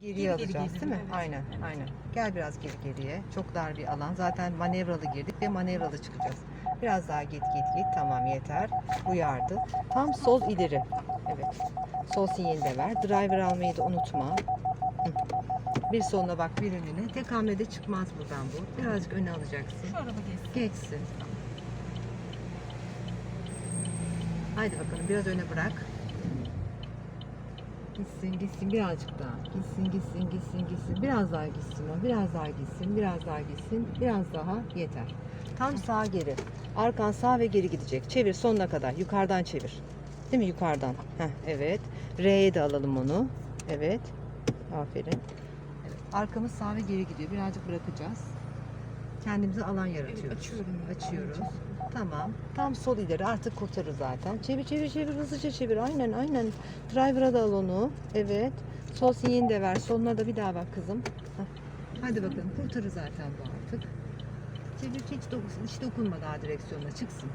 Geriye Geri geri alacağız değil mi? Aynen, aynen. Gel biraz geri geriye. Çok dar bir alan. Zaten manevralı girdik ve manevralı çıkacağız. Biraz daha git git git. Tamam yeter. Uyardı. Tam sol ileri. Evet. Sol sinyali de ver. Driver almayı da unutma. Bir soluna bak bir önüne. Tek hamlede çıkmaz buradan bu. Birazcık öne alacaksın. Şu araba geçsin. Geçsin. Haydi bakalım biraz öne bırak. Gitsin gitsin birazcık daha. Gitsin gitsin gitsin gitsin. Biraz daha gitsin o. Biraz daha gitsin. Biraz daha gitsin. Biraz daha yeter. Tam sağa geri. Arkan sağ ve geri gidecek. Çevir sonuna kadar. Yukarıdan çevir. Değil mi yukarıdan? Heh, evet. R'ye de alalım onu. Evet. Aferin. Evet. Arkamız sağ ve geri gidiyor. Birazcık bırakacağız. Kendimize alan yaratıyoruz. açıyorum. Açıyoruz. Tamam. Tam sol ileri artık kurtarır zaten. Çevir çevir çevir hızlıca çevir. Aynen aynen. Driver'a da al onu. Evet. Sol sinyalini de ver. Soluna da bir daha bak kızım. Hadi bakalım kurtarır zaten bu artık. Çevir hiç, dokunsun, hiç dokunma daha direksiyona. Çıksın.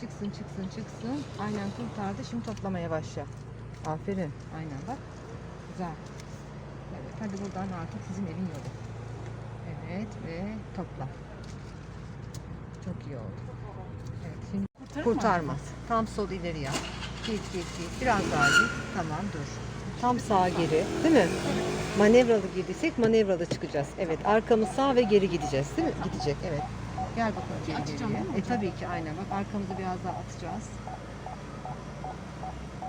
Çıksın çıksın çıksın. Aynen kurtardı. Şimdi toplamaya başla. Aferin. Aynen bak. Güzel. Evet. Hadi buradan artık sizin evin yolu. Evet ve topla. Çok iyi oldu. Evet şimdi Kurtarır mı? kurtarmaz. Tam sol ileri yap. Git git git. Biraz daha git. Tamam dur. Tam sağa geri. Değil mi? Manevralı girdiysek manevralı çıkacağız. Evet arkamız sağ ve geri gideceğiz değil mi? Gidecek evet. Gel bakalım geri Açacağım geriye. E tabii ki aynen bak arkamızı biraz daha atacağız.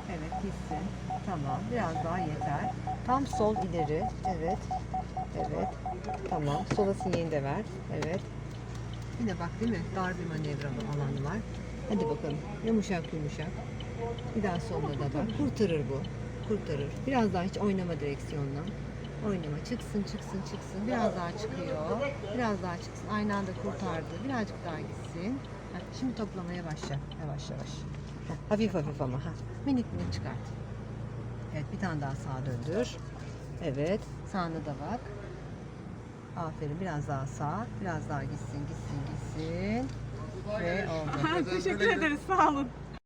Evet gitsin. Tamam biraz daha yeter. Tam sol ileri. Evet. Evet. Tamam. Sola sinyalini de ver. Evet. Yine bak değil mi? Dar bir manevralı alanı var. Hadi bakalım. Yumuşak yumuşak. Bir daha solda da bak. Kurtarır bu. Kurtarır. Biraz daha hiç oynama direksiyonla. Oynama. Çıksın çıksın çıksın. Biraz daha çıkıyor. Biraz daha çıksın. Aynı anda kurtardı. Birazcık daha gitsin. Şimdi toplamaya başla. Yavaş yavaş. Ha, hafif hafif ama. Ha. Minik minik çıkart. Evet bir tane daha sağa döndür. Evet. Sağına da bak. Aferin. Biraz daha sağ. Biraz daha gitsin gitsin gitsin. Ve oldu. Teşekkür ederiz. Sağ olun.